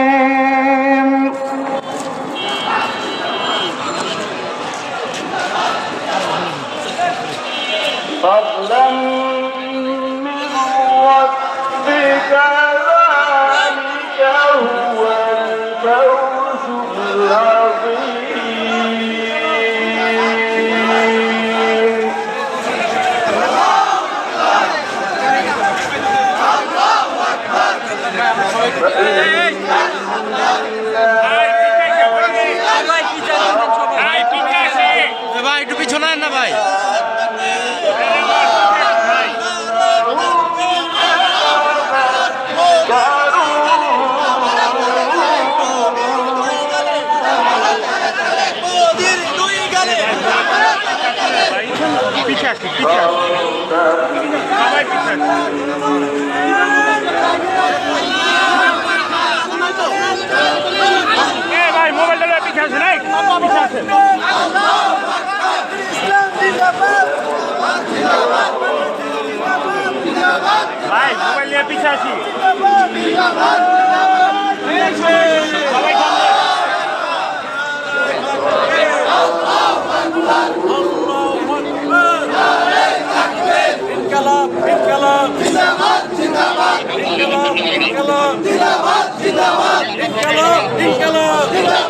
الجحيم فضلا من ربك ভাই একটু পিছনে না ভাই ভাই ভাই মোবাইল নিয়ে পিছিয়ে আছি সবাই সামনে। নারায়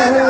Hallelujah.